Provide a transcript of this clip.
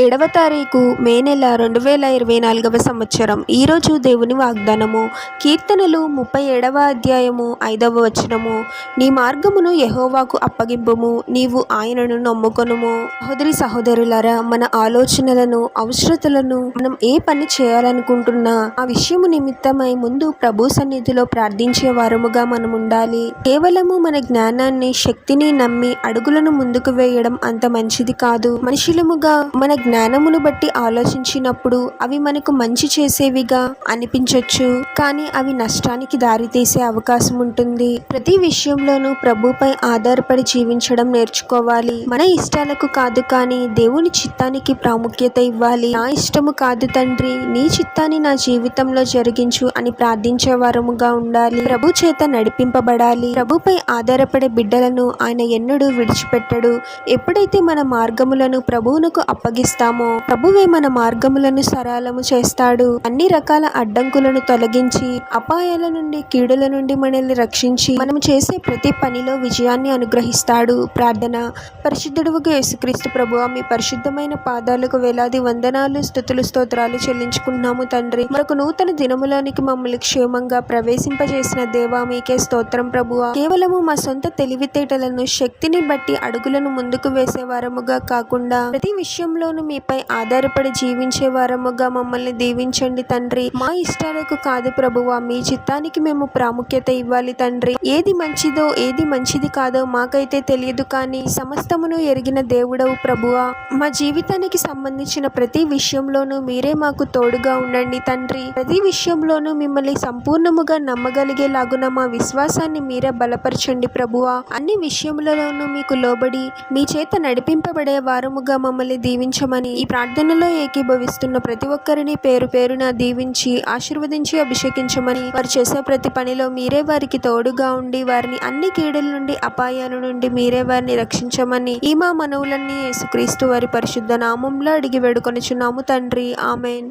ఏడవ తారీఖు మే నెల రెండు వేల ఇరవై నాలుగవ సంవత్సరం. ఈరోజు దేవుని వాగ్దానము. కీర్తనలు ముప్పై ఏడవ అధ్యాయము ఐదవ వచనము. నీ మార్గమును యహోవాకు అప్పగింపుము. నీవు ఆయనను నమ్ముకొనుము. సహోదరి సహోదరులారా మన ఆలోచనలను అవసరతలను మనం ఏ పని చేయాలనుకుంటున్నా ఆ విషయము నిమిత్తమై ముందు ప్రభు సన్నిధిలో ప్రార్థించే వారముగా మనం ఉండాలి. కేవలము మన జ్ఞానాన్ని శక్తిని నమ్మి అడుగులను ముందుకు వేయడం అంత మంచిది కాదు. మనుషులముగా మన జ్ఞానమును బట్టి ఆలోచించినప్పుడు అవి మనకు మంచి చేసేవిగా అనిపించవచ్చు కానీ అవి నష్టానికి దారితీసే అవకాశం ఉంటుంది. ప్రతి విషయంలోనూ ప్రభుపై ఆధారపడి జీవించడం నేర్చుకోవాలి. మన ఇష్టాలకు కాదు కానీ దేవుని చిత్తానికి ప్రాముఖ్యత ఇవ్వాలి. నా ఇష్టము కాదు తండ్రి నీ చిత్తాన్ని నా జీవితంలో జరిగించు అని ప్రార్థించే వారముగా ఉండాలి. ప్రభు చేత నడిపింపబడాలి. ప్రభుపై ఆధారపడే బిడ్డలను ఆయన ఎన్నడూ విడిచిపెట్టడు. ఎప్పుడైతే మన మార్గములను ప్రభువునకు అప్పగిస్తామో ప్రభువే మన మార్గములను సరళము చేస్తాడు. అన్ని రకాల అడ్డంకులను తొలగించి అపాయాల నుండి కీడుల నుండి మనల్ని రక్షించి మనం చేసే ప్రతి పనిలో విజయాన్ని అనుగ్రహిస్తాడు. ప్రార్థన. పరిశుద్ధుడుగా యేసుక్రీస్తు ప్రభు మీ పరిశుద్ధమైన పాదాలకు వేలాది వందనాలు స్థుతులు స్తోత్రాలు చెల్లించుకున్నాము తండ్రి. మరొక నూతన దినములోనికి మమ్మల్ని క్షేమంగా ప్రవేశింపజేసిన దేవా మీకే స్తోత్రం ప్రభువా కేవలము మా సొంత తెలివితేటలను శక్తిని బట్టి అడుగులను ముందుకు వేసేవారముగా కాకుండా ప్రతి విషయంలోనూ మీపై ఆధారపడి జీవించే వారముగా మమ్మల్ని దీవించండి తండ్రి. మా ఇష్టాలకు కాదు ప్రభువా మీ చిత్తానికి మేము ప్రాముఖ్యత ఇవ్వాలి తండ్రి. ఏది మంచిదో ఏది మంచిది కాదో మాకైతే తెలియదు కానీ సమస్తమును ఎరిగిన దేవుడవు ప్రభువా. మా జీవితానికి సంబంధించిన ప్రతి విషయంలోనూ మీరే మాకు తోడుగా ఉండండి తండ్రి. ప్రతి విషయంలోనూ మిమ్మల్ని సంపూర్ణముగా నమ్మగలిగేలాగున మా విశ్వాసాన్ని మీరే బలపరచండి ప్రభువా. అన్ని విషయములలోనూ మీకు లోబడి మీ చేత నడిపింపబడే వారముగా మమ్మల్ని దీవించమని ఈ ప్రార్థనలో ఏకీభవిస్తున్న ప్రతి ఒక్కరిని పేరు పేరున దీవించి ఆశీర్వదించి అభిషేకించమని వారు చేసే ప్రతి పనిలో మీరే వారికి తోడుగా ఉండి వారిని అన్ని కీడుల నుండి అపాయాల నుండి మీరే వారిని రక్షించమని ఈ మా మనవులన్నీ యేసుక్రీస్తు వారి పరిశుద్ధ నామంలో అడిగి వేడుకొనిచున్నాము తండ్రి. ఆమెన్.